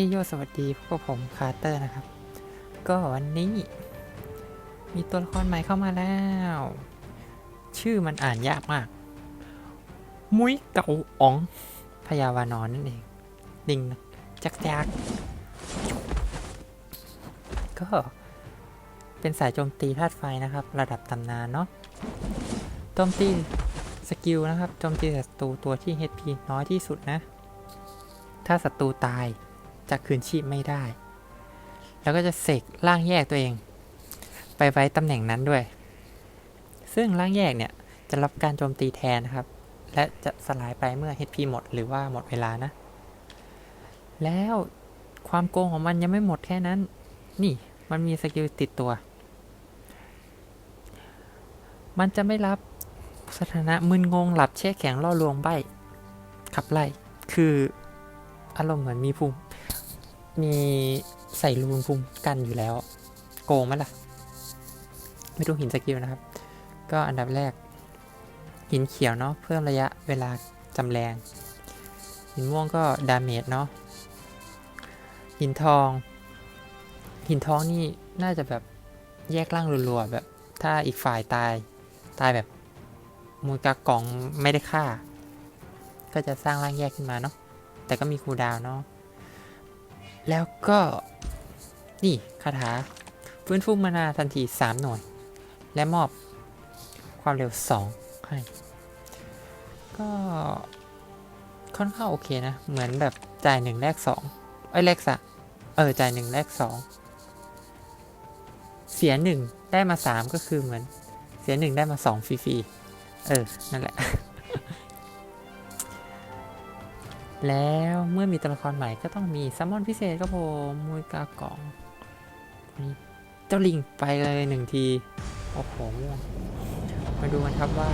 ฮ้ยโยสวัสดีพวกบผมคาร์เตอร์นะครับ ก็วันนี้ มีตัวละครใหม่เข้ามาแล้ว ชื่อมันอ่านยากมาก มุ้ยเก่าอ๋องพยาวานอนนั่นเองลิงจักจักก็เป็นสายโจมตีธาตุไฟนะครับ ระดับตำนานเนาะโจมตีสกิลนะครับโจมตีศัตรูตัวที่ HP น้อยที่สุดนะ ถ้าศัตรูตาย จะคืนชีพไม่ได้ แล้วก็จะเสกร่างแยกตัวเอง ไปไว้ตำแหน่งนั้นด้วย ซึ่งร่างแยกเนี่ยจะรับการโจมตีแทนนะครับ และจะสลายไปเมื่อ HP หมดหรือว่าหมดเวลานะ แล้วความโกงของมันยังไม่หมดแค่นั้น นี่มันมีสกิลติดตัว มันจะไม่รับสถานะมึนงงหลับแช่แข็งล่อลวงใบขับไล่ คืออารมณ์เหมือนมีภูมิ มีใส่รูนภูมิกันอยู่แล้ว โกงไหมล่ะ ไม่ดูหินสกิลนะครับ ก็อันดับแรก หินเขียวเนาะเพิ่มระยะเวลาจำแรง หินม่วงก็ดาเมจเนาะหินทอง หินทองนี่น่าจะแบบแยกร่างรัวๆแบบถ้าอีกฝ่ายตายตายแบบมูลกากองไม่ได้ฆ่า ก็จะสร้างร่างแยกขึ้นมาเนาะแต่ก็มีคูดาวเนาะ แล้วก็ นี่คาถาฟื้นฟูมานาทันที 3 หน่วย และมอบความเร็ว 2 ให้ ก็ค่อนข้างโอเคนะ เหมือนแบบจ่ายหนึ่งแลกสองเอ้แลกสะเออจ่ายหนึ่งแลกสองเสียหนึ่งได้มาสามก็คือเหมือน เสียหนึ่งได้มาสองฟรีๆเออ นั่นแหละ แล้วเมื่อมีตัวละครใหม่ก็ต้องมีซัมมอนพิเศษครับผมมวยกากองนี่เจ้าลิงไปเลยหนึ่งที โอ้โหม่วงมาดูกันครับว่า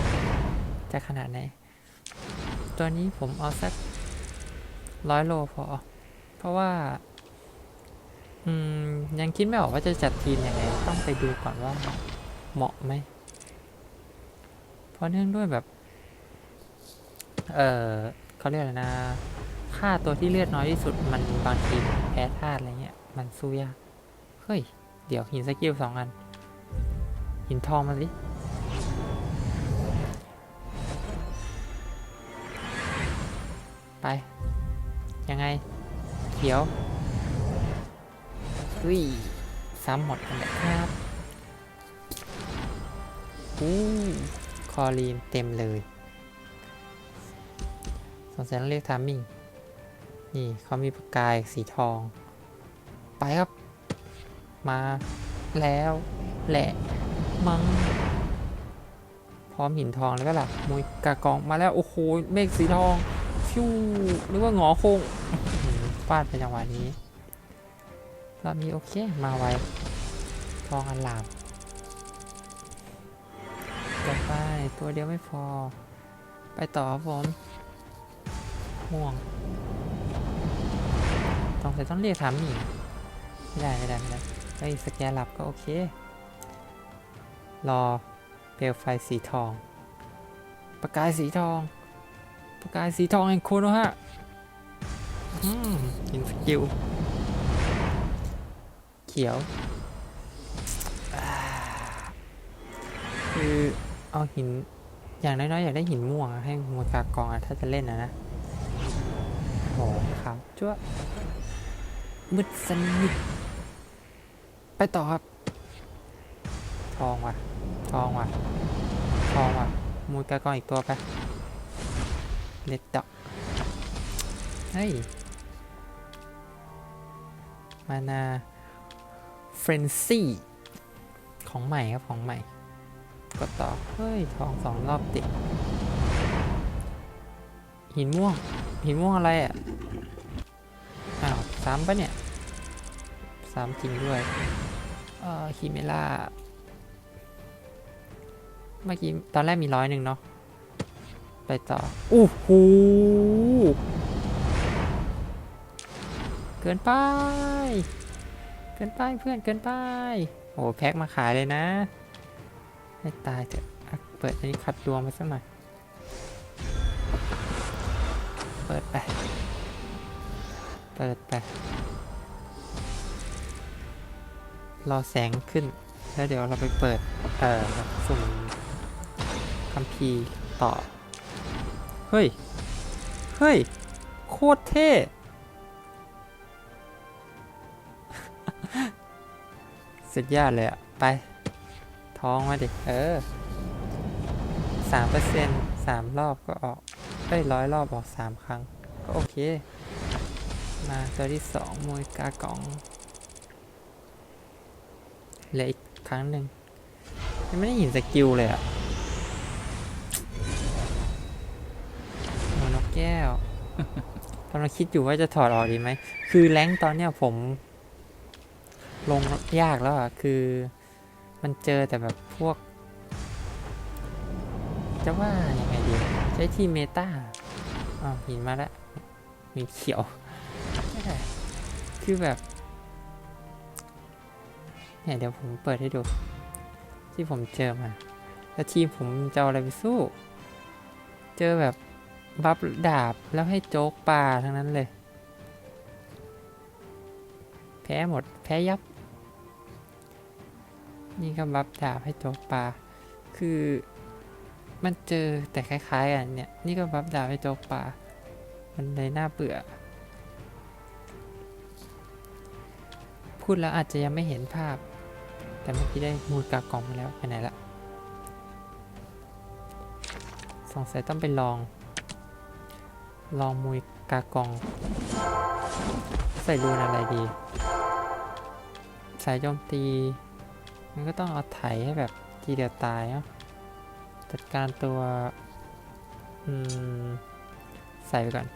จะขนาดไหน ตัวนี้ผมเอาสักร้อยโลพอ เพราะว่า อืม ยังคิดไม่ออกว่าจะจัดทีมยังไง ต้องไปดูก่อนว่าเหมาะไหม เพราะเนื่องด้วยแบบ เออ เขาเรียกอะไรนะค่าตัวที่เลือดน้อยที่สุดมันบางทีแพ้ธาตุอะไรเงี้ยมันสู้ยากเฮ้ย เดี๋ยวหินสกิลสองอัน หินทองมาสิไป ยังไง เขียวอุ้ยซ้ำหมดกันเลยครับอู้คอรีนเต็มเลย สงสัยต้องเรียกทามมิ่ง นี่เขามีประกายสีทอง ไปครับ มาแล้วแหละมังพร้อมหินทองแล้วก็ล่ะมวยกากองมาแล้ว โอ้โห เมฆสีทอง ฟิวนึกว่าหงอคงฟาดไปจังหวะนี้รอบนี้โอเค มาไวทองอันลามต่อไปตัวเดียวไม่พอ ไปต่อผม ม่วงต้องใส่ต้องเรียกถามหนีไม่ได้ไม่ได้ไม่ได้ไอ้สแกนหลับก็โอเค รอเปลวไฟสีทอง ประกายสีทอง ประกายสีทองแห่งโคโนฮะอืมกินสกิล เขียวคือเอาหินอย่างน้อยๆอยากได้หินม่วงให้มวกากองอะถ้าจะเล่นนะนะ โหขาวจ้วมืดสนิทไปต่อครับ ทองว่ะ ทองว่ะ ทองว่ะมวยกากองอีกตัวไปเล็ดดอกเฮ้ย มานาเฟรนซี่ ของใหม่ครับ ของใหม่ กดต่อ เฮ้ย ทองสองรอบติด หินม่วง หินม่วงอะไรอะ อ้าวซ้ำปะเนี่ยซ้ำจริงด้วย เอ่อคิเมล่า เมื่อกี้ตอนแรกมีร้อยหนึ่งเนาะ ไปต่อ อู้หูเกินไป เกินไปเพื่อนเกินไป โอ้แพ็คมาขายเลยนะ ให้ตายเถอะ เปิดอันนี้คัดดวงไปสักหน่อย เปิดไป เปิดไป รอแสงขึ้น แล้วเดี๋ยวเราไปเปิด เอ่อสุ่มคัมภีร์ต่อ เฮ้ย เฮ้ย โคตรเท่สุดยอดเลยอะไป ท้องมาดิ เออสามเปอร์เซ็นต์สามรอบก็ออก เอ้ยร้อยรอบออกสามครั้ง ก็โอเค มาตัวที่สองมวยกากองเหลืออีกครั้งหนึ่งยังไม่ได้ห็นสกิลเลยอะโอ้นกแก้วกำลังคิดอยู่ว่าจะถอดออกดีไหม คือแรงตอนเนี้ยผม ลงยากแล้วอะคือมันเจอแต่แบบพวก จะว่ายังไงดี ใช้ทีเมตาอ๋อหินมาแล้วมีเขียว คือแบบ เนี่ยเดี๋ยวผมเปิดให้ดู ที่ผมเจอมา แล้วทีมผมจะเอาอะไรไปสู้ เจอแบบบัฟดาบแล้วให้โจ๊กปลาทั้งนั้นเลย แพ้หมด แพ้ยับ นี่ก็บัฟดาบให้โจ๊กปลา คือ มันเจอแต่คล้ายๆกันเนี่ย นี่ก็บัฟดาบให้โจกปลามันเลยน่าเบื่อ พูดแล้วอาจจะยังไม่เห็นภาพ แต่เมื่อกี้ได้มูลกากล่องมาแล้วไปไหนละสงสัยต้องไปลอง ลองมุยกากอง ใส่รูนอะไรดี สายโจมตี มันก็ต้องเอาไถให้แบบทีเดียวตายเนาะ จัดการตัวอืมใส่ไปก่อน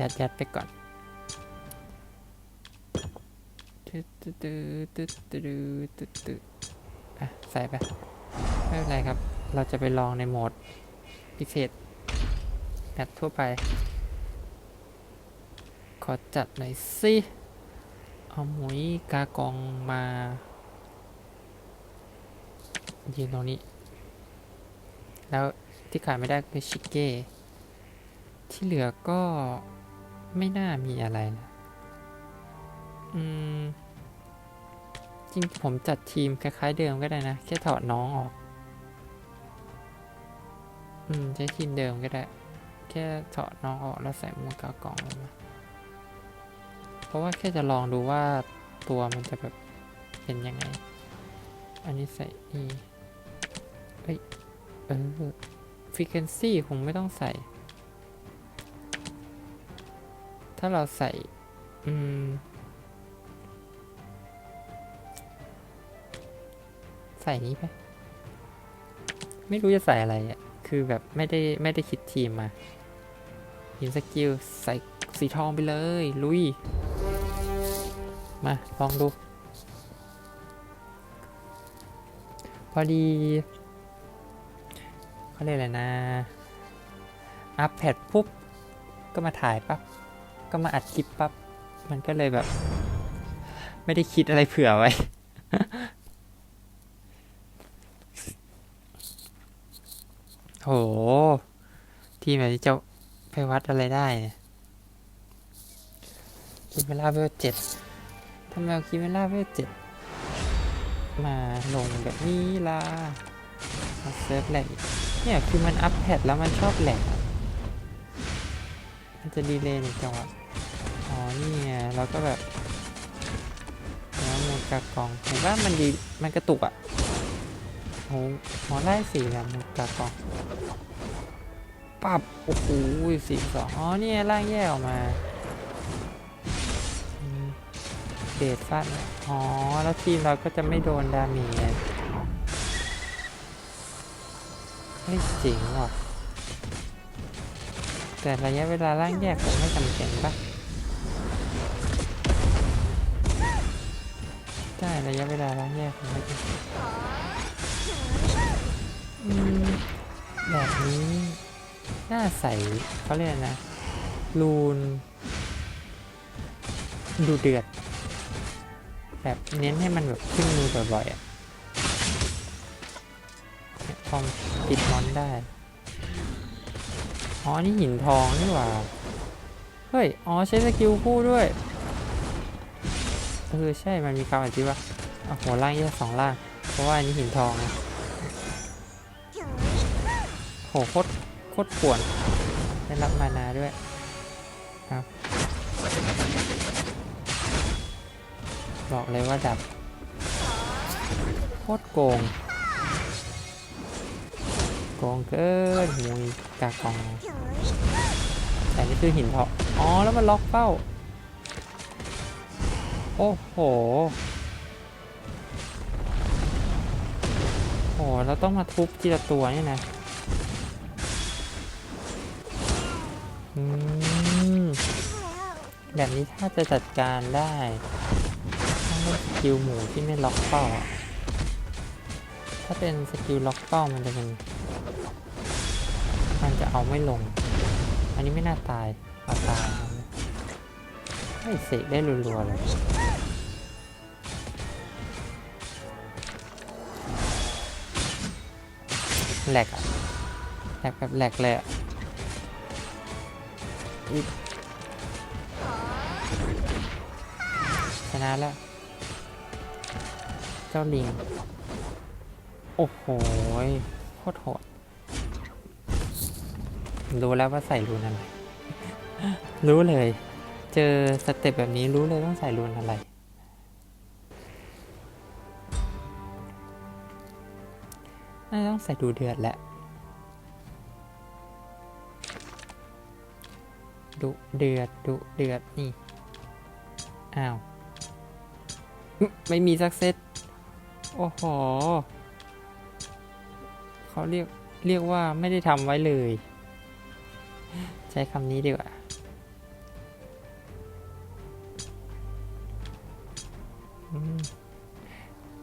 ยัดยัดไปก่อนตึ๊ดตึ๊ดตึ๊ดตึ๊ดตึ๊ดตึ๊ดตึ๊ดอะใส่ไป ไม่เป็นไรครับ เราจะไปลองในโหมดพิเศษแมททั่วไป ขอจัดหน่อยสิ เอาหมุยกากองมา ยืนตรงนี้ แล้วที่ขาดไม่ได้คือชิเก้ที่เหลือก็ไม่น่ามีอะไรนะอืม จริงผมจัดทีมคล้ายๆเดิมก็ได้นะ แค่ถอดน้องออก อืม ใช้ทีมเดิมก็ได้ แค่ถอดน้องออกแล้วใส่มูกากองลงมา เพราะว่าแค่จะลองดูว่าตัวมันจะแบบเป็นยังไง อันนี้ใส่นี่เอ้ย เออ frequency คงไม่ต้องใส่ ถ้าเราใส่ อืม ใส่นี้ไป ไม่รู้จะใส่อะไรอะ คือแบบไม่ได้ไม่ได้คิดทีมมาหินสกิลใส่สีทองไปเลย ลุย มา ลองดู พอดี เขาเรียกอะไรนะ อัพแพดปุ๊บ ก็มาถ่ายปั๊บ ก็มาอัดคลิปปั๊บ มันก็เลยแบบ ไม่ได้คิดอะไรเผื่อไว้ โห ทีมแบบนี้จะไปวัดอะไรได้เนี่ยคิเมล่าเวลเจ็ดทำไมเอาคิเมล่าเวลเจ็ดมาลงแบบนี้ล่ะมาเซิร์ฟแหลกอีก เนี่ยคือมันอัพแพดแล้วมันชอบแหลกมันจะดีเลย์ในจังหวะอ๋อนี่ไงเราก็แบบแล้วมูลกากองเห็นว่ามันดีมันกระตุกอะ่ะโหหมอไล่สี่แล้วมูลกากองปับโอ้โหสี่สองอ๋อเนี่ยร่างแยกออกมาเดดฟันอ๋อแล้วทีมเราก็จะไม่โดนดาเมจ เฮ้ยเจ๋งว่ะแต่ระยะเวลาร่างแยกผมไม่จำเป็นปะใช่ระยะเวลาร่างแยกผมไม่จำเป็นแบบนี้น่าใส่เขาเรียกนะรูน ดูเดือด แบบเน้นให้มันแบบขึ้นมือบ่อยๆอะ อมปิดมอนได้ อ๋อ นี่หินทองนี่หว่า เฮ้ย อ๋อ ใช้สกิลคู่ด้วยเออใช่ มันมีคำอธิบายเอาหัวล่างแยกสองล่าง เพราะว่าอันนี้หินทองนะโหโคตรโคตรป่วน ได้รับมานาด้วยครับบอกเลยว่าดับโคตรโกง โกงเกินมุยกากองแต่นี่คือหินทองอ๋อแล้วมันล็อกเป้า โอ้โหโหเราต้องมาทุบทีละตัวเนี่ยนะแบบนี้ถ้าจะจัดการได้ต้องเล่นสกิลหมูที่ไม่ล็อกเป้า ถ้าเป็นสกิลล็อกเป้ามันจะเป็น จะเอาไม่ลง อันนี้ไม่น่าตายเอาตายเอาเลยให้เสกได้รัวๆเลยแหลกอะแหลกแบบแหลกเลยอะชนะแล้ว เจ้าลิง โอ้โหโคตรโหด รู้แล้วว่าใส่รูนอะไร รู้เลย เจอสเต็ปแบบนี้รู้เลยต้องใส่รูนอะไร น่าจะต้องใส่ดูเดือดแหละดุเดือดดุเดือดนี่ อ้าวอึ๊ะไม่มีสักเซต โอ้โห เขาเรียกเรียกว่าไม่ได้ทำไว้เลย ใช้คำนี้ดีกว่า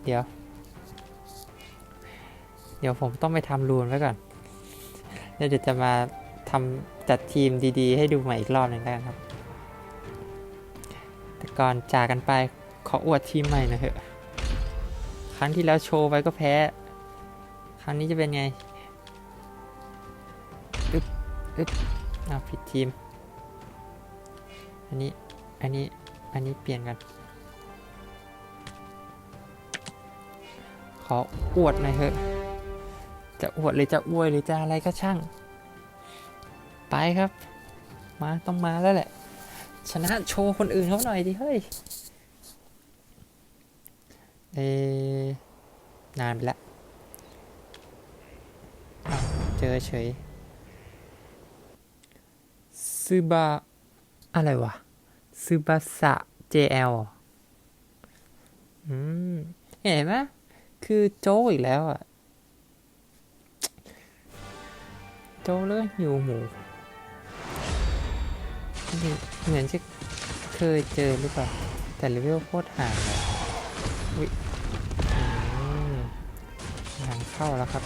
เดี๋ยว เดี๋ยวผมต้องไปทำรูนไว้ก่อนแล้วเดี๋ยวจะมาทำจัดทีมดีๆ ให้ดูใหม่อีกรอบหนึ่งแล้วกันครับ แต่ก่อนจากกันไปขออวดทีมใหม่นะเถอะ ครั้งที่แล้วโชว์ไว้ก็แพ้ ครั้งนี้จะเป็นไงอึ๊บอึ๊บ อ้าวผิดทีม อันนี้ อันนี้ อันนี้เปลี่ยนกัน ขออวดหน่อยเถอะ จะอวดหรือจะอวยหรือจะอะไรก็ช่าง ไปครับ มาต้องมาแล้วแหละ ชนะโชว์คนอื่นเขาหน่อยดิเฮ้ย เอนานไปแล้วเจอเฉย ซึบะอะไรวะซึบะสะ JL เหรออืม เห็นไหมคือโจ้อีกแล้วอะ โจ้เลือกหิวหมูเหมือนจะเคยเจอหรือเปล่า แต่เลเวลโคตรห่างเลยวิหลังเข้าแล้วครับ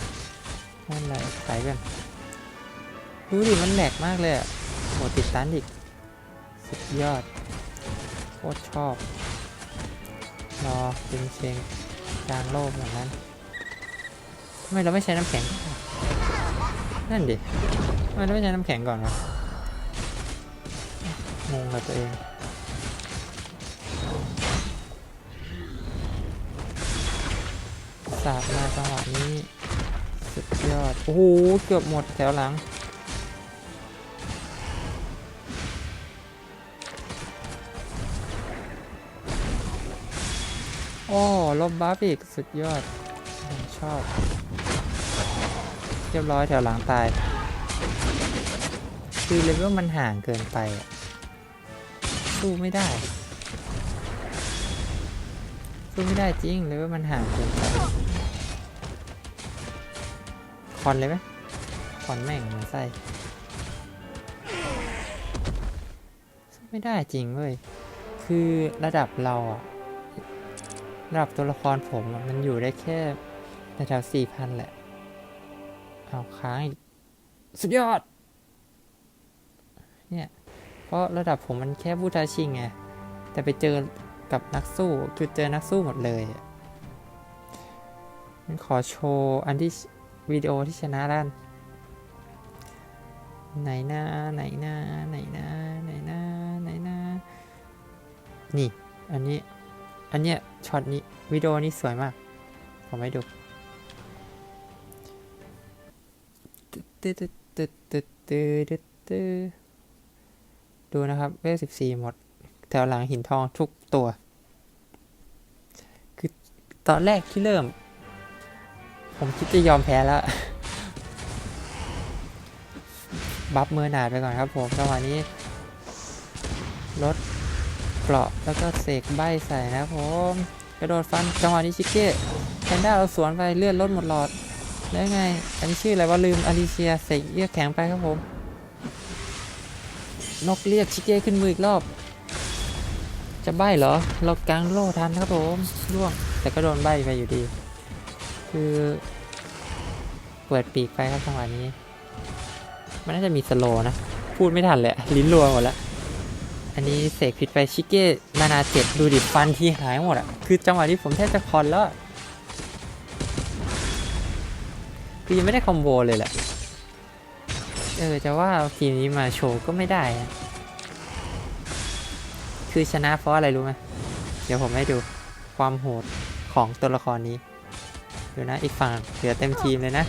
นั่นแหละขายกัน ดูดิ มันแหลกมากเลยอะ ติดตันอีก สุดยอด โคตรชอบ รอเป็นเชงกลางโลกอย่างนั้นทำไมเราไม่ใช้น้ำแข็งนนั่นดิทำไมเราไม่ใช้น้ำแข็งก่อนวะงงกับตัวเองสาดมาจังหวะนี้ สุดยอด โอ้โห เกือบหมดแถวหลัง โอ้ลบบัฟอีกสุดยอดผมชอบ เรียบร้อยแถวหลังตาย คือเลเวลมันห่างเกินไปอะสู้ไม่ได้ สู้ไม่ได้จริงเลเวลมันห่างเกินไปคอนเลยไหมคอนแม่งมือนไส้สู้ไม่ได้จริงเว้ยคือระดับเราอะ ระดับตัวละครผมมันอยู่ได้แค่ในแถวสี่พันแหละ เอาค้างอีก สุดยอด เนี่ย เพราะระดับผมมันแค่บูทาชิงไง แต่ไปเจอกับนักสู้คือเจอนักสู้หมดเลยอะงั้นขอโชว์อันที่วิดีโอที่ชนะด้านไหนหน้าไหนหน้าไหนหน้าไหนหน้าไหนหน้านี่ อันนี้ อันเนี้ยช็อตนี้วิดีโอนี้สวยมาก ผมให้ดูตึ๊ดตึ๊ดตึ๊ดตึ๊ดตึ๊ดตึ๊ดตึ๊ดดูนะครับเวสิบสี่หมด แถวหลังหินทองทุกตัว คือตอนแรกที่เริ่ม ผมคิดจะยอมแพ้แล้ว บัฟเมอร์นาดไปก่อนครับผมจังหวะนี้ลด เกราะแล้วก็เสกใบใส่นะครับผมกระโดดฟันจังหวะนี้ชิคเก้แพนด้าเราสวนไปเลือนลดหมดหลอดแล้วไง อันนี้ชื่ออะไรว่าลืมอลิเซียเสกเรียกแข็งไปครับผม นกเรียกชิคเก้ขึ้นมืออีกรอบ จะใบเหรอ เรากางโล่ทันครับผมร่วงแต่ก็โดนใบไปอยู่ดี คือเปิดปีกไปครับจังหวะนี้ มันน่าจะมีสโลนะ พูดไม่ทันเลยอะลิ้นรัวหมดแล้ว อันนี้เสกผิดไปชิเก้นานาเจ็ดดูดิฟันที่หายหมดอะคือจังหวะที่ผมแทบจะคอนแล้วคือยังไม่ได้คอมโบเลยแหละเออจะว่าทีมนี้มาโชว์ก็ไม่ได้อะคือชนะเพราะอะไรรู้ไหมเดี๋ยวผมให้ดูความโหดของตัวละครนี้ดูนะอีกฝั่งเหลือเต็มทีมเลยนะ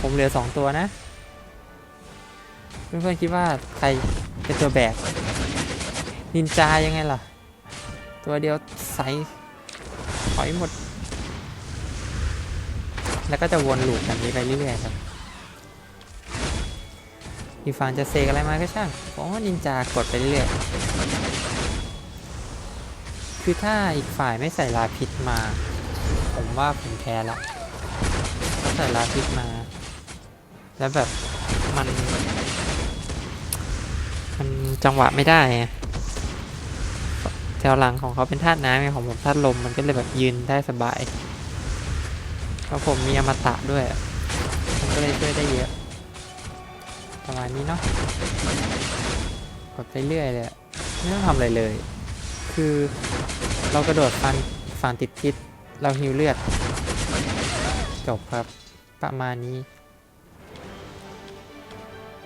ผมเหลือสองตัวนะ เพื่อนๆคิดว่าใคร เป็นตัวแบกนินจายังไงล่ะ ตัวเดียวใสถอยหมด แล้วก็จะวนลูปแบบนี้ไปเรื่อยๆครับอีกฝั่งจะเซกอะไรมาก็ช่างผมว่านินจากดไปเรื่อยคือถ้าอีกฝ่ายไม่ใส่ลาพิษมา ผมว่าผมแพ้ละถ้าใส่ลาพิษมา แล้วแบบมัน จังหวะไม่ได้แถวหลังของเขาเป็นธาตุน้ำไงของผมธาตุลมมันก็เลยแบบยืนได้สบายเพราะผมมีอมตะด้วยมันก็เลยช่วยได้เยอะประมาณนี้เนาะกดไปเรื่อยเลยไม่ต้องทำอะไรเลย คือเรากระโดดฟันฟันติดพิษเราฮิวเลือด จบครับประมาณนี้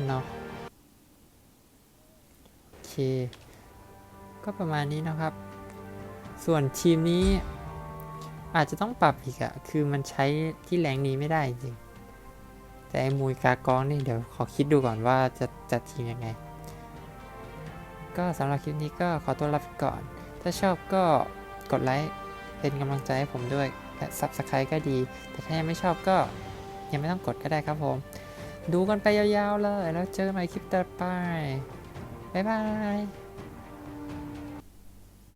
เนาะ ก็ประมาณนี้นะครับ ส่วนทีมนี้อาจจะต้องปรับอีกอะคือมันใช้ที่แรงนี้ไม่ได้จริง แต่ไอ้มูยกากองนี่เดี๋ยวขอคิดดูก่อนว่าจะจัดทีมยังไง ก็สำหรับคลิปนี้ก็ขอตัวลาไปก่อน ถ้าชอบก็กดไลค์เป็นกำลังใจให้ผมด้วยและ Subscribe ก็ดี แต่ถ้ายังไม่ชอบก็ยังไม่ต้องกดก็ได้ครับผม ดูกันไปยาวๆเลย แล้วเจอกันใหม่คลิปต่อไป บ๊ายบาย